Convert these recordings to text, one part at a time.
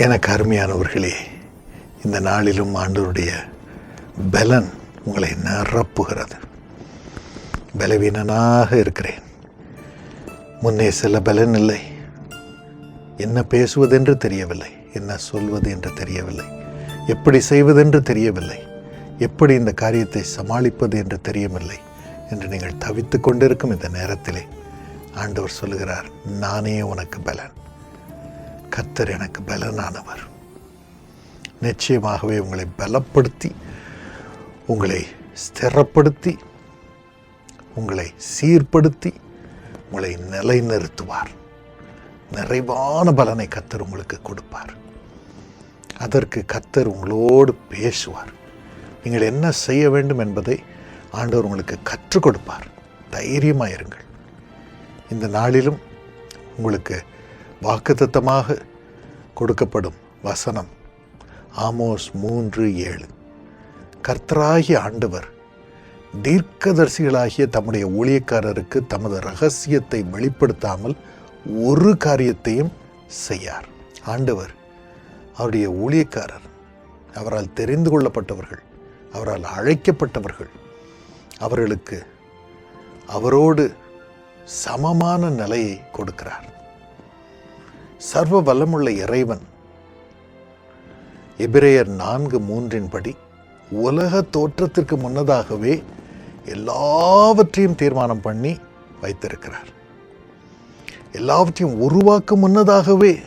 எனக்கு அருமையானவர்களே இந்த நாளிலும் ஆண்டவருடைய பலன் உங்களை நிரப்புகிறது. பலவீனனாக இருக்கிறேன். முன்னே செல்ல பலன் இல்லை. என்ன பேசுவதென்று தெரியவில்லை. என்ன சொல்வது என்று தெரியவில்லை. எப்படி செய்வதென்று தெரியவில்லை. எப்படி இந்த காரியத்தை சமாளிப்பது என்று தெரியவில்லை என்று நீங்கள் தவித்து கொண்டிருக்கும் இந்த நேரத்திலே ஆண்டவர் சொல்லுகிறார் நானே உனக்கு பலன். கத்தர் எனக்கு பலனானவர். நிச்சயமாகவே உங்களை பலப்படுத்தி உங்களை ஸ்திரப்படுத்தி உங்களை சீர்படுத்தி உங்களை நிலைநிறுத்துவார். நிறைவான பலனை கத்தர் உங்களுக்கு கொடுப்பார். அதற்கு கத்தர் உங்களோடு பேசுவார். நீங்கள் என்ன செய்ய வேண்டும் என்பதை ஆண்டவர் உங்களுக்கு கற்றுக் கொடுப்பார். தைரியமாக இருங்கள் இந்த நாளிலும் உங்களுக்கு வாக்குத்தத்தமாக கொடுக்கப்படும் வசனம். ஆமோஸ் மூன்று ஏழு. கர்த்தராகிய ஆண்டவர் தீர்க்கதரிசிகளாகிய தம்முடைய ஊழியக்காரருக்கு தமது ரகசியத்தை வெளிப்படுத்தாமல் ஒரு காரியத்தையும் செய்யார். ஆண்டவர் அவருடைய ஊழியக்காரர் அவரால் தெரிந்து கொள்ளப்பட்டவர்கள் அவரால் அழைக்கப்பட்டவர்கள் அவர்களுக்கு அவரோடு சமமான நிலையை கொடுக்கிறார். சர்வ வல்லமுள்ள இறைவன். எபிரேயர் நான்கு மூன்றின்படி உலக தோற்றத்திற்கு முன்னதாகவே எல்லாவற்றையும் தீர்மானம் பண்ணி வைத்திருக்கிறார். எல்லாவற்றையும் உருவாக்கும் முன்னதாகவே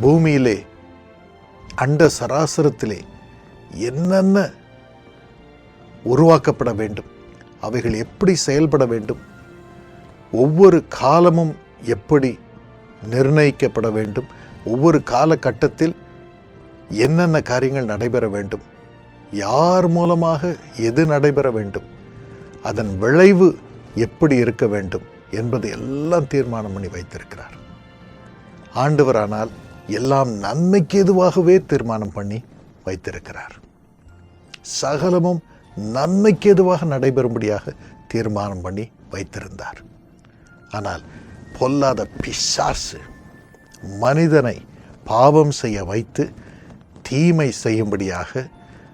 பூமியிலே அண்ட சராசரத்திலே என்னென்ன உருவாக்கப்பட வேண்டும் அவைகள் எப்படி செயல்பட வேண்டும் ஒவ்வொரு காலமும் எப்படி நிர்ணயிக்கப்பட வேண்டும். ஒவ்வொரு காலகட்டத்தில் என்னென்ன காரியங்கள் நடைபெற வேண்டும்? யார் மூலமாக எது நடைபெற வேண்டும்? அதன் விளைவு எப்படி இருக்க வேண்டும் என்பதை எல்லாம் தீர்மானம் பண்ணி வைத்திருக்கிறார். ஆண்டவரானால் எல்லாம் நன்மைக்கு எதுவாகவே தீர்மானம் பண்ணி வைத்திருக்கிறார். சகலமும் நன்மைக்கு எதுவாக நடைபெறும்படியாக தீர்மானம் பண்ணி வைத்திருந்தார். ஆனால் பொல்லாத பிசாசு. மனிதனை பாவம் செய்ய வைத்து தீமை செய்யும்படியாக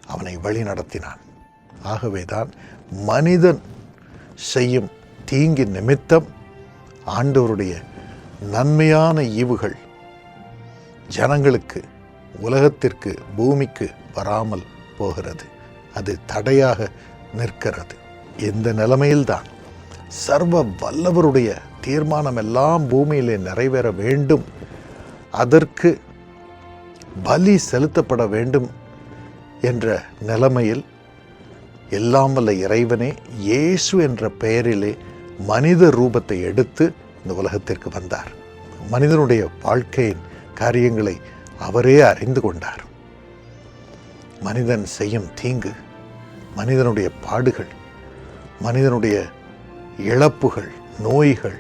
அவனை வழிநடத்தினான் ஆகவேதான் மனிதன் செய்யும் தீங்கு நிமித்தம் ஆண்டவருடைய நன்மையான ஈவுகள் ஜனங்களுக்கு உலகத்திற்கு பூமிக்கு வராமல் போகிறது. அது தடையாக நிற்கிறது. இந்த நிலைமையில்தான் சர்வ வல்லவருடைய தீர்மானம் எல்லாம் பூமியிலே நிறைவேற வேண்டும். அதற்கு பலி செலுத்தப்பட வேண்டும் என்ற நிலைமையில் எல்லாம் வல்ல இறைவனே இயேசு என்ற பெயரிலே மனித ரூபத்தை எடுத்து இந்த உலகத்திற்கு வந்தார். மனிதனுடைய வாழ்க்கையின் காரியங்களை அவரே அறிந்து கொண்டார். மனிதன் செய்யும் தீங்கு மனிதனுடைய பாடுகள் மனிதனுடைய இழப்புகள் நோய்கள்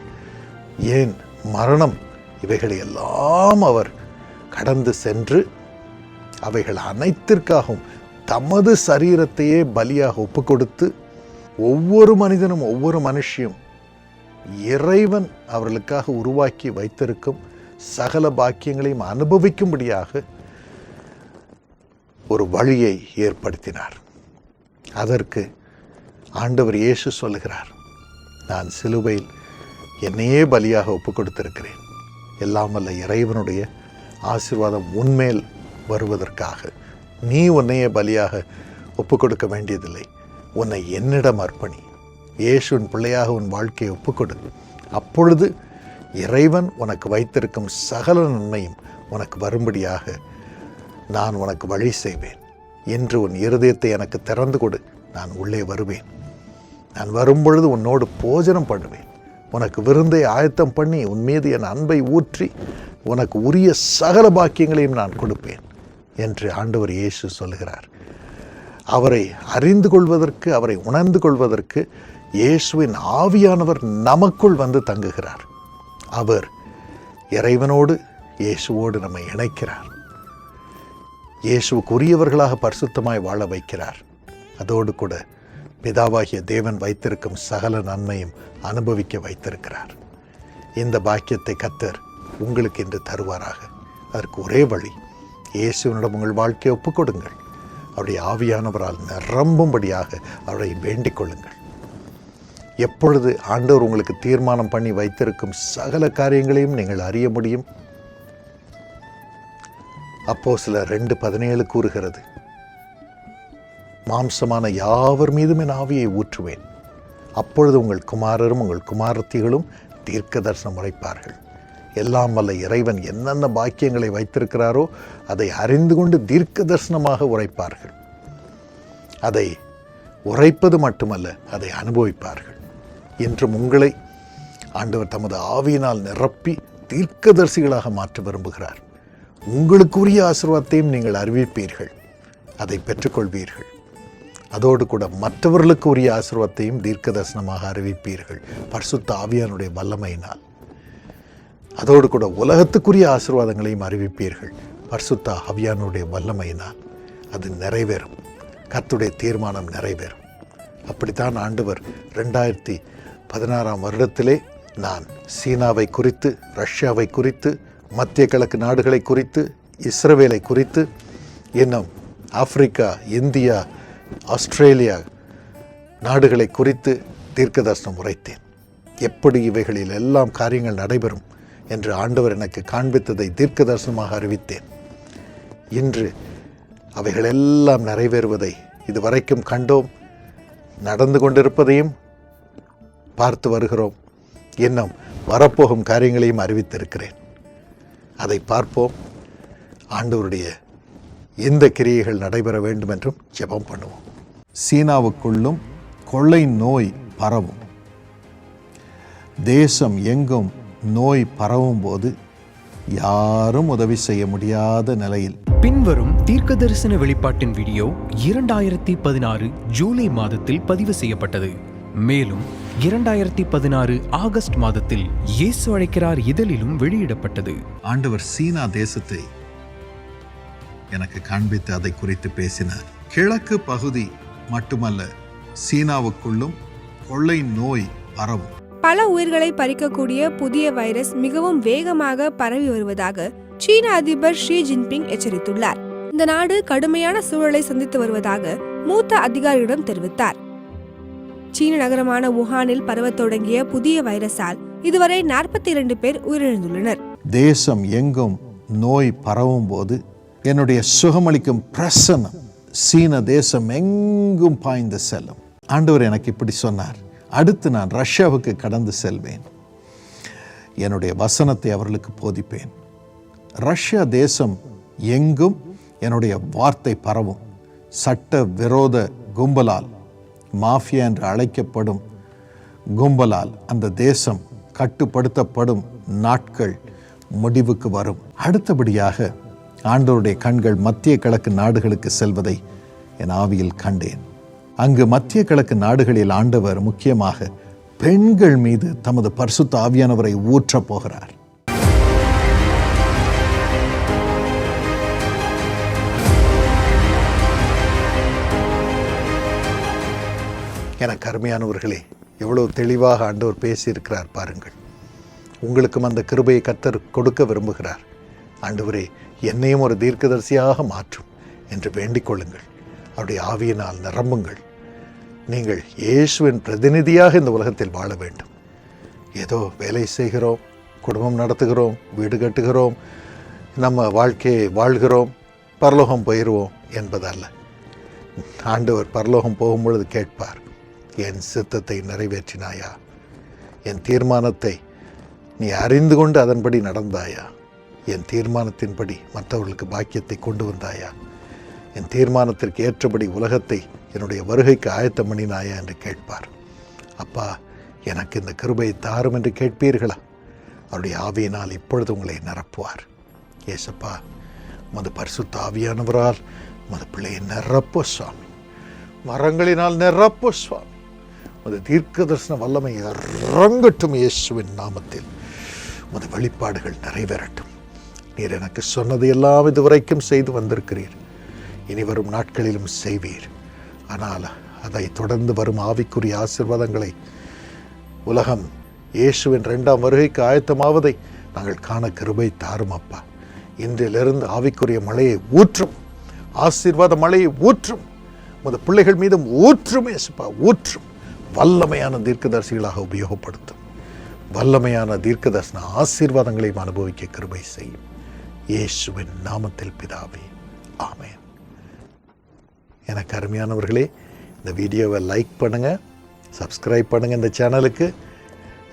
ஏன் மரணம்? இவைகளை எல்லாம் அவர் கடந்து சென்று அவைகள் அனைத்திற்காகவும் தமது சரீரத்தையே பலியாக ஒப்பு கொடுத்து ஒவ்வொரு மனிதனும் ஒவ்வொரு மனுஷியும் இறைவன் அவர்களுக்காக உருவாக்கி வைத்திருக்கும் சகல பாக்கியங்களையும் அனுபவிக்கும்படியாக ஒரு வழியை ஏற்படுத்தினார். அதற்கு ஆண்டவர் இயேசு சொல்லுகிறார் நான் சிலுவையில் என்னையே பலியாக ஒப்பு கொடுத்திருக்கிறேன் எல்லாம் வல்ல இறைவனுடைய ஆசீர்வாதம் உன்மேல் வருவதற்காக. நீ உன்னையே பலியாக ஒப்பு கொடுக்க வேண்டியதில்லை. உன்னை என்னிடம் அர்ப்பணி. இயேசுவின் பிள்ளையாக உன் வாழ்க்கையை ஒப்புக்கொடு. அப்பொழுது இறைவன் உனக்கு வைத்திருக்கும் சகல நன்மையும் உனக்கு வரும்படியாக நான் உனக்கு வழி செய்வேன். என்று உன் இருதயத்தை எனக்கு திறந்து கொடு. நான் உள்ளே வருவேன். நான் வரும்பொழுது உன்னோடு போஜனம் பண்ணுவேன். உனக்கு விருந்தை ஆயத்தம் பண்ணி உன் மீது என் அன்பை ஊற்றி உனக்கு உரிய சகல பாக்கியங்களையும் நான் கொடுப்பேன் என்று ஆண்டவர் இயேசு சொல்கிறார் அவரை அறிந்து கொள்வதற்கு அவரை உணர்ந்து கொள்வதற்கு இயேசுவின் ஆவியானவர் நமக்குள் வந்து தங்குகிறார். அவர் இறைவனோடு இயேசுவோடு நம்மை இணைக்கிறார். இயேசுக்குரியவர்களாக பரிசுத்தமாய் வாழ வைக்கிறார். அதோடு கூட பிதாவாகிய தேவன் வைத்திருக்கும் சகல நன்மையும் அனுபவிக்க வைத்திருக்கிறார். இந்த பாக்கியத்தை கத்தர் உங்களுக்கு இன்று தருவாராக. அதற்கு ஒரே வழி இயேசுவினிடம் உங்கள் வாழ்க்கையை ஒப்புக் கொடுங்கள் அவருடைய ஆவியானவரால் நிரம்பும்படியாக அவரை வேண்டிக் கொள்ளுங்கள். எப்பொழுது ஆண்டவர் உங்களுக்கு தீர்மானம் பண்ணி வைத்திருக்கும் சகல காரியங்களையும் நீங்கள் அறிய முடியும்? அப்போ சில ரெண்டு பதினேழு கூறுகிறது. மாம்சமான யாவர் மீதும் என் ஆவியை ஊற்றுவேன். அப்பொழுது உங்கள் குமாரரும் உங்கள் குமாரத்திகளும் தீர்க்க தரிசனம் உரைப்பார்கள் எல்லாம் வல்ல இறைவன் என்னென்ன பாக்கியங்களை வைத்திருக்கிறாரோ அதை அறிந்து கொண்டு தீர்க்க தரிசனமாக உரைப்பார்கள். அதை உரைப்பது மட்டுமல்ல அதை அனுபவிப்பார்கள். என்றும் உங்களை ஆண்டவர் தமது ஆவியினால் நிரப்பி தீர்க்கதரிசிகளாக மாற்ற விரும்புகிறார். உங்களுக்குரிய ஆசிர்வாதத்தையும் நீங்கள் அறிவிப்பீர்கள். அதை பெற்றுக்கொள்வீர்கள். அதோடு கூட மற்றவர்களுக்கு உரிய ஆசீர்வாதத்தையும் தீர்க்க தரிசனமாக அறிவிப்பீர்கள். பரிசுத்த ஆவியானுடைய வல்லமையினால். அதோடு கூட உலகத்துக்குரிய ஆசீர்வாதங்களையும் அறிவிப்பீர்கள். பரிசுத்த ஆவியானுடைய வல்லமையினால். அது நிறைவேறும். கத்துடைய தீர்மானம் நிறைவேறும். அப்படித்தான் ஆண்டவர் ரெண்டாயிரத்தி பதினாறாம் வருடத்திலே நான் சீனாவை குறித்து ரஷ்யாவை குறித்து மத்திய கிழக்கு நாடுகளை குறித்து இஸ்ரவேலை குறித்து இன்னும் ஆப்பிரிக்கா இந்தியா ஆஸ்திரேலியா நாடுகளை குறித்து தீர்க்கதர்சனம் உரைத்தேன். எப்படி இவைகளில் எல்லாம் காரியங்கள் நடைபெறும் என்று ஆண்டவர் எனக்கு காண்பித்ததை தீர்க்கதர்சனமாக அறிவித்தேன். இன்று அவைகள் எல்லாம் நிறைவேறுவதை இதுவரைக்கும் கண்டோம் நடந்து கொண்டிருப்பதையும் பார்த்து வருகிறோம். இன்னும் வரப்போகும் காரியங்களையும் அறிவித்திருக்கிறேன். அதை பார்ப்போம். ஆண்டவருடைய இந்த கிரியைகள் நடைபெற வேண்டும் என்றும் ஜெபம் பண்ணுவோம். சீனாவுக்குள்ளும் கொள்ளை நோய் பரவும். தேசம் எங்கும் நோய் பரவும் போது யாரும் உதவி செய்ய முடியாத நிலையில். பின்வரும் தீர்க்கதரிசன வெளிப்பாட்டின் வீடியோ இரண்டாயிரத்தி பதினாறு ஜூலை மாதத்தில் பதிவு செய்யப்பட்டது. மேலும் இரண்டாயிரத்தி பதினாறு ஆகஸ்ட் மாதத்தில் இயேசு அழைக்கிறார் இதழிலும் வெளியிடப்பட்டது. ஆண்டவர் சீனா தேசத்தை எனக்கு காண்பித்து அதை குறித்து பேசினார். கிழக்கு பகுதி மட்டுமல்ல சீனாவுக்குள்ளும் கொள்ளை நோய் பரவும். பல உயிர்களை பறிக்கக்கூடிய புதிய வைரஸ் மிகவும் வேகமாக பரவி வருவதாக சீன அதிபர் ஷி ஜின்பிங் எச்சரித்துள்ளார். இந்த நாடு கடுமையான சூழலை சந்தித்து வருவதாக மூத்த அதிகாரிகளிடம் தெரிவித்தார். சீன நகரமான வுஹானில் பரவத் தொடங்கிய புதிய வைரஸால் இதுவரை நாற்பத்தி இரண்டு பேர் உயிரிழந்துள்ளனர். தேசம் எங்கும் நோய் பரவும் போது என்னுடைய சுகமளிக்கும் பிரசனம் சீன தேசம் எங்கும் பாய்ந்து செல்லும் ஆண்டவர் எனக்கு இப்படி சொன்னார். அடுத்து நான் ரஷ்யாவுக்கு கடந்து செல்வேன். என்னுடைய வசனத்தை அவர்களுக்கு போதிப்பேன். ரஷ்யா தேசம் எங்கும் என்னுடைய வார்த்தை பரவும். சட்ட விரோத கும்பலால் மாஃபியா என்று அழைக்கப்படும் கும்பலால் அந்த தேசம் கட்டுப்படுத்தப்படும் நாட்கள் முடிவுக்கு வரும். அடுத்தபடியாக ஆண்டோருடைய கண்கள் மத்திய கிழக்கு நாடுகளுக்கு செல்வதை என் ஆவியில் கண்டேன். அங்கு மத்திய கிழக்கு நாடுகளில் ஆண்டவர் முக்கியமாக பெண்கள் மீது தமது பரிசுத்த ஆவியானவரை ஊற்றப் போகிறார். எனக்கு அருமையானவர்களே எவ்வளவு தெளிவாக ஆண்டவர் பேசியிருக்கிறார் பாருங்கள். உங்களுக்கும் அந்த கிருபையை கத்தர் கொடுக்க விரும்புகிறார். ஆண்டவரே என்னையும் ஒரு தீர்க்கதரிசியாக மாற்றும் என்று வேண்டிக் கொள்ளுங்கள். அவருடைய ஆவியினால் நிரம்புங்கள். நீங்கள் இயேசுவின் பிரதிநிதியாக இந்த உலகத்தில் வாழ வேண்டும். ஏதோ வேலை செய்கிறோம் குடும்பம் நடத்துகிறோம் வீடு கட்டுகிறோம் நம்ம வாழ்க்கையை வாழ்கிறோம் பரலோகம் போயிடுவோம் என்பதல்ல. ஆண்டவர் பரலோகம் போகும்பொழுது கேட்பார் என் சித்தத்தை நிறைவேற்றினாயா? என் தீர்மானத்தை நீ அறிந்து கொண்டு அதன்படி நடந்தாயா? என் தீர்மானத்தின்படி மற்றவர்களுக்கு பாக்கியத்தை கொண்டு வந்தாயா? என் தீர்மானத்திற்கு ஏற்றபடி உலகத்தை என்னுடைய வருகைக்கு ஆயத்தம் பண்ணினாயா என்று கேட்பார். அப்பா எனக்கு இந்த கிருபையை தாரும் என்று கேட்பீர்களா? அவருடைய ஆவியினால் இப்பொழுது உங்களை நிரப்புவார். ஏசப்பா உமது பரிசுத்த ஆவியானவரால் உமது பிள்ளையை நிரப்போ சுவாமி. மரங்களினால் நிரப்போ சுவாமி. உமது தீர்க்க தரிசன வல்லமை இறங்கட்டும் இயேசுவின் நாமத்தில். உமது வெளிப்பாடுகள் நிறைவேறட்டும். நீர் எனக்கு சொன்னது எல்லாம் இதுவரைக்கும் செய்து வந்திருக்கிறீர். இனி வரும் நாட்களிலும் செய்வீர். ஆனால் அதை தொடர்ந்து வரும் ஆவிக்குரிய ஆசிர்வாதங்களை உலகம் இயேசுவின் ரெண்டாம் வருகைக்கு ஆயத்தமாவதை நாங்கள் காண கிருபை தாரும் அப்பா. இன்றிலிருந்து ஆவிக்குரிய மழையை ஊற்றும். ஆசீர்வாத மழையை ஊற்றும். உமது பிள்ளைகள் மீதும் ஊற்றும் ஏசுப்பா ஊற்றும். வல்லமையான தீர்க்கதரிசிகளாக உபயோகப்படுத்தும். வல்லமையான தீர்க்கதர்சன ஆசீர்வாதங்களையும் அனுபவிக்க கிருபை செய்யும். இயேசுவின் நாமத்தில் பிதாவே ஆமேன். எனக்கு அருமையானவர்களே இந்த வீடியோவை லைக் பண்ணுங்கள் சப்ஸ்கிரைப் பண்ணுங்கள் இந்த சேனலுக்கு.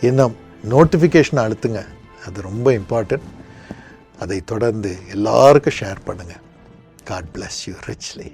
இன்னும் நோட்டிஃபிகேஷன் அழுத்துங்க அது ரொம்ப இம்பார்ட்டன்ட் அதை தொடர்ந்து எல்லாருக்கும் ஷேர் பண்ணுங்கள் காட் பிளஸ் யூ ரிச்லி